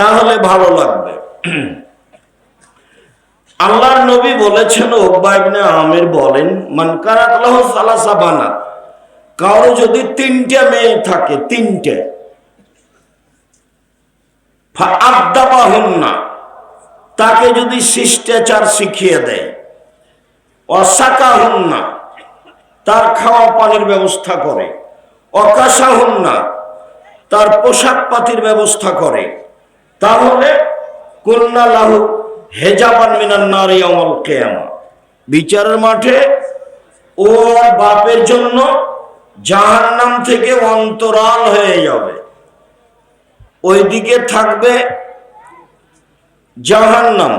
তাহলে ভালো লাগবে। আল্লাহর নবী বলেছেন ওবাইবনে আমের বলেন মানকারাত লাহ সালাসা বানাত কারও যদি তিনটে মেয়ে থাকে, তিনটে। আদাবাহন না তাকে যদি শিষ্টাচার শিখিয়ে দেয়। না তার খাওয়া পানির ব্যবস্থা করে। অকাশা হন না তার পোশাক পাতির ব্যবস্থা করে। তাহলে কন্যা লাহু হেজাবান মিনার নারী অমল কেয়ামা। বিচারের মাঠে ও বাপের জন্য জাহান্নাম থেকে অন্তরাল হয়ে যাবে। ওইদিকে থাকবে জাহান্নাম।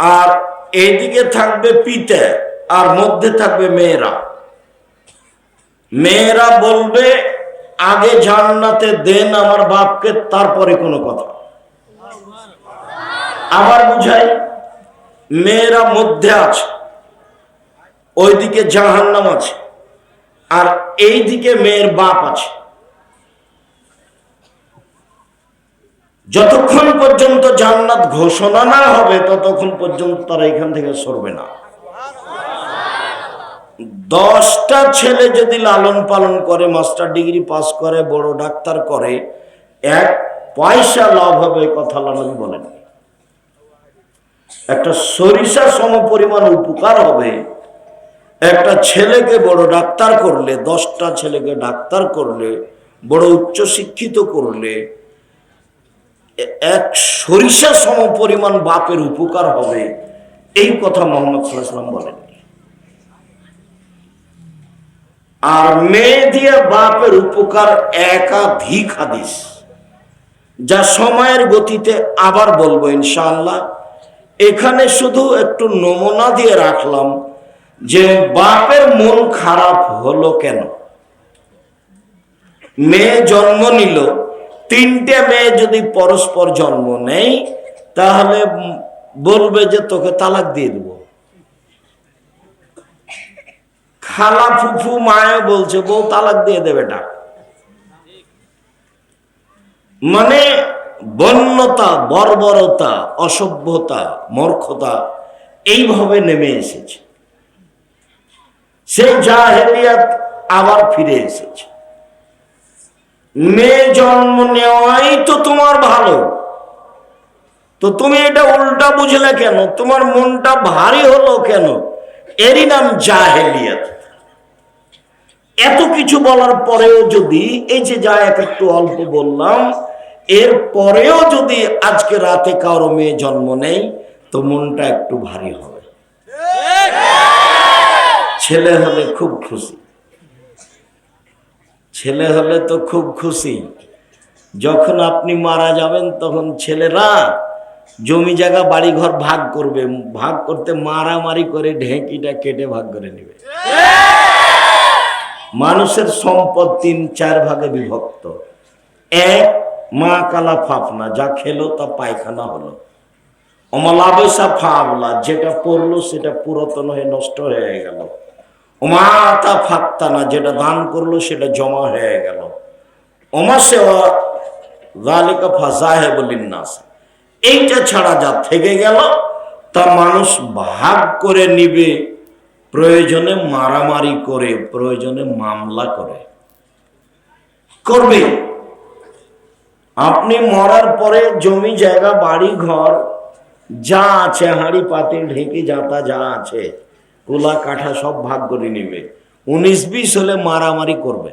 আর এইদিকে থাকবে পিতে, আর মধ্যে থাকবে মেয়েরা। মেয়েরা বলবে আগে জান্নাতে দেন আমার বাপকে, তারপরে কোনো কথা। আবার বুঝাই, মেয়েরা মধ্যে আছে, ওইদিকে জাহান্নাম আছে, আর এইদিকে মেয়ের বাপ আছে। যতক্ষণ পর্যন্ত জান্নাত ঘোষণা না হবে, ততক্ষণ পর্যন্ত তারা এখান থেকে সরবে না। দশটা ছেলে যদি লালন পালন করে, মাস্টার ডিগ্রি পাস করে, বড় ডাক্তার করে, এক পয়সা লাভ হবে কথা লালন বলেন। একটা সরিষা সম পরিমাণ উপকার হবে। একটা ছেলেকে বড় ডাক্তার করলে, দশটা ছেলেকে ডাক্তার করলে, বড় উচ্চ শিক্ষিত করলে, এক সরিষা সম পরিমাণ বাপের উপকার হবে। এই কথা মোহাম্মদ সাল্লাম বলেন। আর মেয়ে দিয়ে বাপের উপকার একাধিক হাদিস, যা সময়ের গতিতে আবার বলব ইনশাআল্লাহ। এখানে শুধু একটু নমুনা দিয়ে রাখলাম যে বাপের মন খারাপ হলো কেন? মেয়ে জন্ম নিল, তিনটে মেয়ে যদি পরস্পর জন্ম নেই তাহলে বলবে যে তোকে তালাক দিয়ে দেবো। খালা ফুফু মায়ে বলছে, বউ তালাক দিয়ে দেবে মানে বন্যতা, বর্বরতা, অসভ্যতা, মূর্খতা এইভাবে নেমে এসেছে। সেই জাহেলিয়াত আবার ফিরে এসেছে। মেয়ে জন্ম নেওয়াই তো তোমার ভালো। তো তুমি এটা উল্টা বুঝলে কেন? তোমার মনটা ভারী হলো কেন? এরই নাম জাহেলিয়াত। এত কিছু বলার পরেও যদি এই যে যা এক একটু অল্প বললাম, এর পরেও যদি আজকে রাতে কারও মেয়ে জন্ম নেই, তো মনটা একটু ভারী হবে। ছেলে হলে খুব খুশি। ছেলে হলে তো খুব খুশি। যখন আপনি মারা যাবেন, তখন ছেলেরা জমি জায়গা বাড়ি ঘর ভাগ করবে। ভাগ করতে মারামারি করে ঢেঁকিটা কেটে ভাগ করে নেবে। মানুষের সম্পদ তিন চার ভাগে বিভক্ত। এক, মা কালা ফাফনা, যা খেলো তা পায়খানা হলো। অমলাবেশা ফাবলা, যেটা পড়ল সেটা পুরাতন হয়ে নষ্ট হয়ে গেল। ওমাতা ফাত্তানা, যেটা দান করল সেটা জমা হয়ে গেল। ওমা সেওয়া জালিকা ফাজাহে বলিন্নাস এইটা ছাড়া যা থেকে গেল, তা মানুষ ভাগ করে নিবে। প্রয়োজনে মারামারি করে, প্রয়োজনে মামলা করে। করবে। আপনি মরার পরে জমি, জায়গা, বাড়ি, ঘর, যা আছে, হাঁড়ি, পাতিল, ঢেকে যাতা যা আছে, কোলা, কাঠা, সব ভাগ করে নিবে। উনিশ বিশ হলে মারামারি করবে।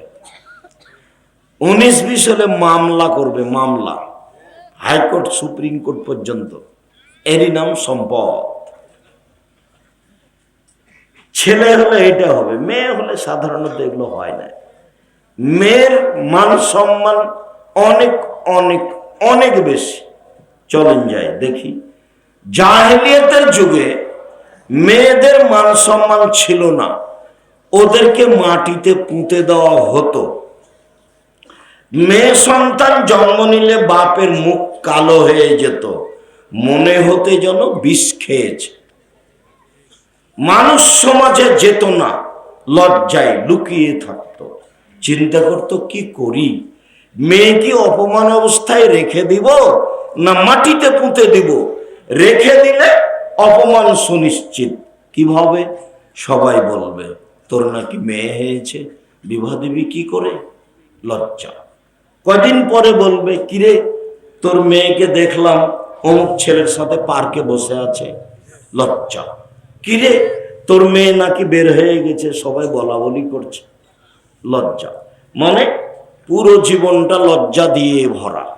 উনিশ বিশ হলে মামলা করবে, মামলা। হাইকোর্ট, সুপ্রিম কোর্ট পর্যন্ত। এরই নাম সম্পদ। ছেলে হলে এটা হবে, মেয়ে হলে সাধারণত এগুলো হয় না। মেয়ের মান সম্মান অনেক অনেক অনেক বেশি। চলেন যায় দেখি। জাহেলিয়াতের যুগে মেয়েদের মান সম্মান ছিল না। ওদেরকে মাটিতে পুঁতে দেওয়া হতো। মেয়ে সন্তান জন্ম নিলে বাপের মুখ কালো হয়ে যেত। মনে হতে যেন বিষ খেয়েছে। মানুষ সমাজে যেত না, লজ্জায় লুকিয়ে থাকতো। চিন্তা করতো, কি করি? মেয়ে কি অপমান অবস্থায় রেখে দিব না মাটিতে পুঁতে দিব? রেখে দিলে অপমান সুনিশ্চিত। কীভাবে? সবাই বলবে, তোর নাকি মেয়ে হয়েছে, বিবাহ দিবি কি করে? লজ্জা। কদিন পরে বলবে, কিরে, তোর মেয়েকে দেখলাম, অমুক ছেলের সাথে পার্কে বসে আছে। লজ্জা। কিরে? তোর মেয়ে নাকি বের হয়ে গেছে, সবাই বলা বলি করছে। লজ্জা। মানে পুরো জীবনটা লজ্জা দিয়ে ভরা।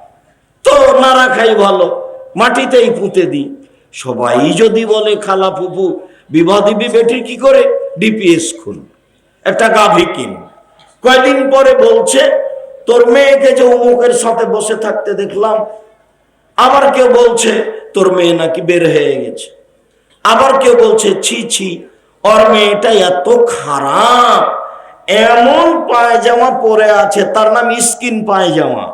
তো না রাখাই ভালো, মাটিতেই পুঁতে দিই। সবাই যদি বলে, খালা ফুপু বিবাহ দিবি বেটির কি করে? ডিপিএস খুন। একটা গাভী কিন। কয়দিন পরে বলছে, তোর মেয়েকে যে অমুকের সাথে বসে থাকতে দেখলাম, আবার কেউ বলছে, তোর মেয়ে নাকি বের হয়ে গেছে। আবার কেউ বলছে, ছি ছি, ওর মেয়েটা এত খারাপ। এমন পায়জামা পরে আছে, তার নাম স্কিন পায়জামা।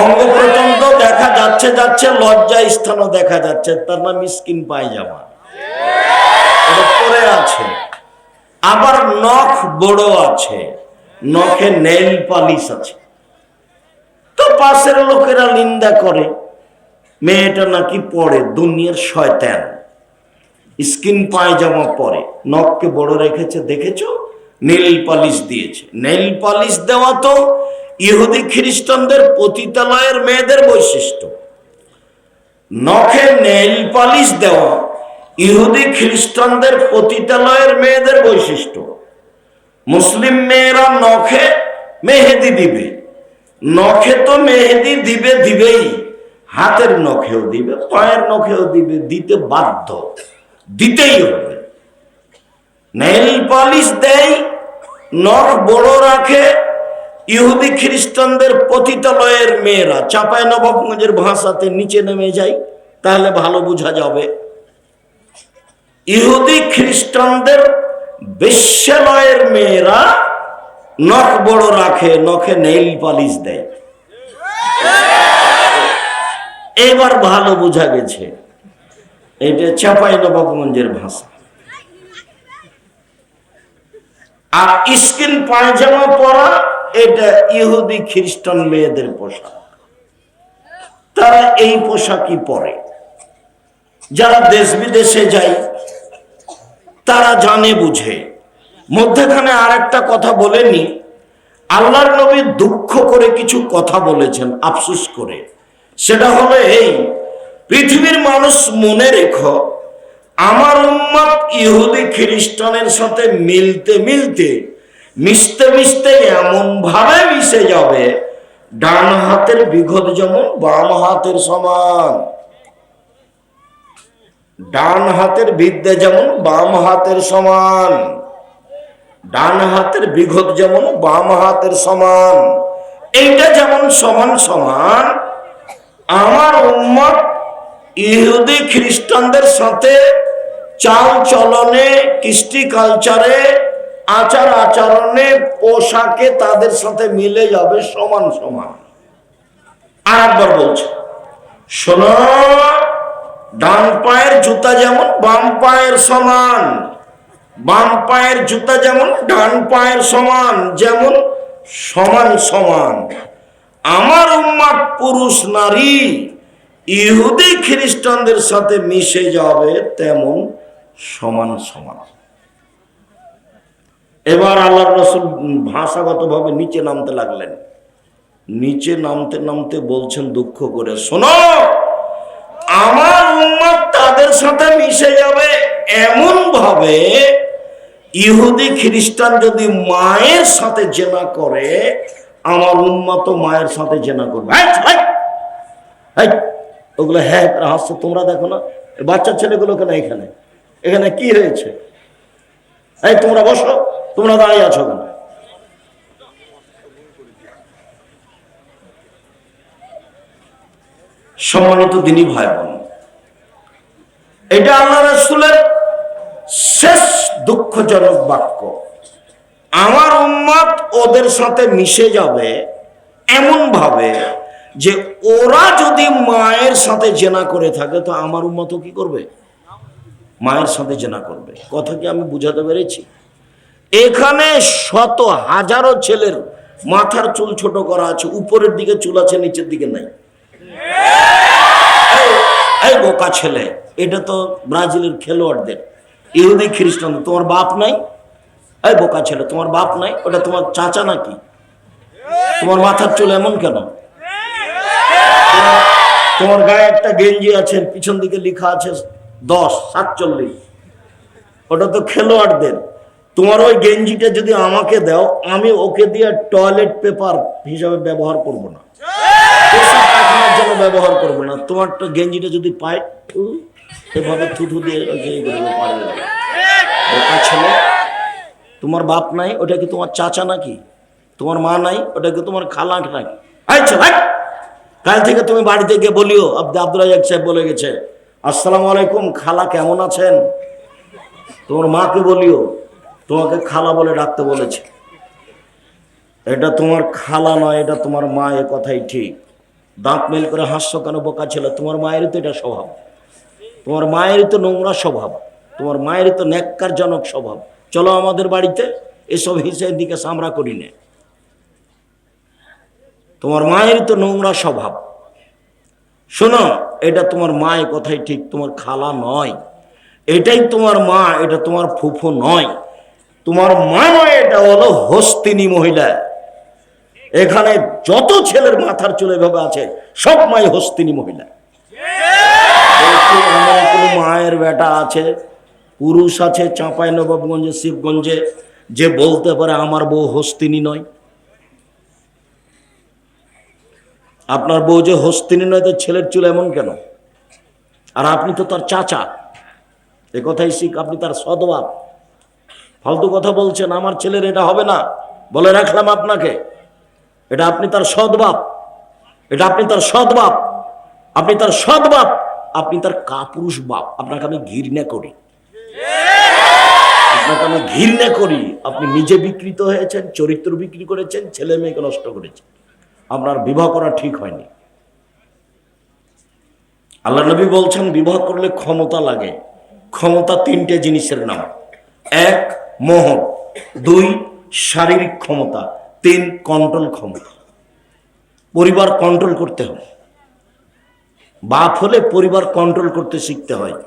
অঙ্গ প্রত্যন্ত দেখা যাচ্ছে যাচ্ছে, লজ্জা স্থানও দেখা যাচ্ছে, তার নাম স্কিন পায়জামা। পরে আছে। আবার নখ বড় আছে, নখে নেল পালিশ আছে। তো পাশের লোকেরা নিন্দা করে, মেয়েটা নাকি পরে দুনিয়ার শয়তান। স্কিন পায়জামা পরে। নখকে বড় রেখেছে, দেখেছ? নেল পালিশ দিয়েছে। নেল পালিশ দেওয়া তো ইহুদি খ্রিস্টানদের পতিতালয়ের মেয়েদের বৈশিষ্ট্য। নখে নেল পালিশ দেওয়া ইহুদি খ্রিস্টানদের পতিতালয়ের মেয়েদের বৈশিষ্ট্য। মুসলিম মেয়েরা নখে মেহেদি দিবে। নখে তো মেহেদি দিবে দিবেই। হাতের নখেও দিবে, পায়ের নখেও দিবে, দিতে বাধ্য। দিতেই হবে। নেল পালিশ দেয় নখ বড় রাখে, ইহুদি খ্রিস্টানদের পতিতালয়ের মেয়েরা। চাপায় নবাবগঞ্জের ভাষাতে নিচে নেমে যায়, তাহলে ভালো বোঝা যাবে। ইহুদি খ্রিস্টানদের বেশ্যালয়ের মেয়েরা নখ বড় রাখে, নখে নেইল পালিশ দেয়। এবার ভালো বোঝা গেছে। এটা চাপাই নবাবগঞ্জের ভাষা। আর স্কিন পায়জামা পরা, এটা ইহুদি খ্রিস্টান মেয়েদের পোশাক। তারা এই পোশাকই পরে। যারা দেশ বিদেশে যায়, তারা জানে, বুঝে। মধ্যখানে আর একটা কথা বলেনি আল্লাহর নবী দুঃখ করে কিছু কথা বলেছেন, আফসুস করে। সেটা হলো এই পৃথিবীর মানুষ মনে রেখো, আমার উম্মত ইহুদি খ্রিস্টানের সাথে মিলতে মিলতে, মিশতে মিশতে এমন ভাবে মিশে যাবে, ডান হাতের বিঘত যেমন, বাম হাতের সমান। ডান হাতের বিদ্যা যেমন, বাম হাতের সমান। ডান হাতের বিঘত যেমন, বাম হাতের সমান। এইটা যেমন সমান সমান ইহুদি খ্রিস্টানদের সাথে চাল চলনে কৃষ্টি কালচারে, আচার আচরণে পোশাকে তাদের সাথে মিলে যাবে সমান সমান। আর একবার বলছে ডান পায়ের জুতা যেমন বাম পায়ের সমান, বাম পায়ের জুতা যেমন ডান পায়ের সমান, যেমন সমান সমান। আমার উম্মাদ পুরুষ নারী ইহুদি খ্রিস্টানদের সাথে মিশে যাবে তেমন সমান সমান। এবার আল্লাহ রসুল ভাষাগতভাবে নিচে নামতে লাগলেন। নিচে নামতে নামতে বলছেন দুঃখ করে শোনো আমার উম্মত তাদের সাথে মিশে যাবে এমন ভাবে ইহুদি খ্রিস্টান যদি মায়ের সাথে জেনা করে আমার উম্মত মায়ের সাথে জেনা করবে। এই, এই, ওগুলো হ্যাঁ করে হাসছে, তোমরা দেখো না বাচ্চা ছেলেগুলো কেন এখানে? এখানে কি হয়েছে? এই, তোমরা বসো, তোমরা দাঁড়িয়ে আছো কেন? সম্মানিত দিনী ভাই বোন এটা আল্লাহ রসুলের শেষ দুঃখজনক বাক্য। আমার উম্মত ওদের সাথে মিশে যাবে এমন ভাবে যে ওরা যদি মায়ের সাথে জেনা করে থাকে, তো আমার উম্মত কি করবে? মায়ের সাথে জেনা করবে। কথা কি আমি বুঝাতে পেরেছি? এখানে শত হাজারো ছেলের মাথার চুল ছোট করা আছে, উপরের দিকে চুল আছে, নিচের দিকে নাই। এই বোকা ছেলে, এটা তো ব্রাজিলের খেলোয়াড়দের। ইহুদি, খ্রিস্টান, তোমার বাপ নাই? এই বোকা ছেলে, তোমার বাপ নাই? ওটা তোমার চাচা নাকি? তোমার মাথার চুল এমন কেন? তোমার- গায়ে একটা গেঞ্জি আছে, পিছন দিকে লেখা আছে দশ, সাতচল্লিশ। ওটা তো খেলোয়াড়দের। তোমার ওই গেঞ্জিটা যদি আমাকে দাও, আমি ওকে দিয়ে টয়লেট পেপার হিসাবে ব্যবহার করব না। জন্য ব্যবহার করব না। তোমার তো গেঞ্জিটা যদি পাই এভাবে থুথু দিয়ে ছেলে। তোমার বাপ নাই, ওটা কি তোমার চাচা নাকি? তোমার মা নাই, ওটা কি তোমার খালাট নাকি? আচ্ছা কাল থেকে তুমি বাড়িতে গিয়ে বলিও, আব্দ আব্দুল রাজাক সাহেব বলে গেছে, আসসালামু আলাইকুম, খালা কেমন আছেন? তোমার মাকে বলিও, তোমাকে খালা বলে ডাকতে বলেছে। এটা তোমার খালা নয়, এটা তোমার মা, এ কথাই ঠিক। দাঁত মেল করে হাস্য কেন, বোকা ছিল? তোমার মায়েরই তো এটা স্বভাব। তোমার মায়েরই তো নোংরা স্বভাব। তোমার মায়েরই তো ন্যাক্কারজনক স্বভাব। চলো আমাদের বাড়িতে, এসব হিসেবে দিকে আমরা করি না। তোমার মায়েরই তো নোংরা স্বভাব। শোনো, এটা তোমার মা এ কথাই ঠিক, তোমার খালা নয়। এটাই তোমার মা, এটা তোমার ফুফু নয়। তোমার মা নয় এটা হলো হস্তিনী মহিলা। এখানে যত ছেলের মাথার চুল এভাবে আছে, সব মাই হস্তিনী মহিলা। মায়ের বেটা আছে, পুরুষ আছে চাঁপাই নবাবগঞ্জে শিবগঞ্জে, যে বলতে পারে আমার বউ হস্তিনী নয়। আপনার বউ যে হস্তিনী নয় তো ছেলের চুল এমন কেন? আর আপনি তো তার চাচা। এ কথাই শিখ, আপনি তার সদবাপ ফালতু কথা বলছেন, আমার ছেলের এটা হবে না। বলে রাখলাম আপনাকে, এটা আপনি তার সদবাপ এটা আপনি তার সদবাপ আপনি তার সদবাপ আপনি তার কাপুরুষ বাপ। আপনাকে আমি ঘৃণা করি। আপনাকে আমি ঘৃণা করি। আপনি নিজে বিকৃত হয়েছেন, চরিত্র বিক্রি করেছেন, ছেলে মেয়েকে নষ্ট করেছেন। আপনার বিবাহ করা ঠিক হয়নি। আল্লাহ নবী বলছেন, বিবাহ করলে ক্ষমতা লাগে। ক্ষমতা তিনটে জিনিসের নাম। এক, মোহর। দুই, শারীরিক ক্ষমতা। তিন, কন্ট্রোল ক্ষমতা। পরিবার কন্ট্রোল করতে হবে। বাপ হলে পরিবার কন্ট্রোল করতে শিখতে হয়।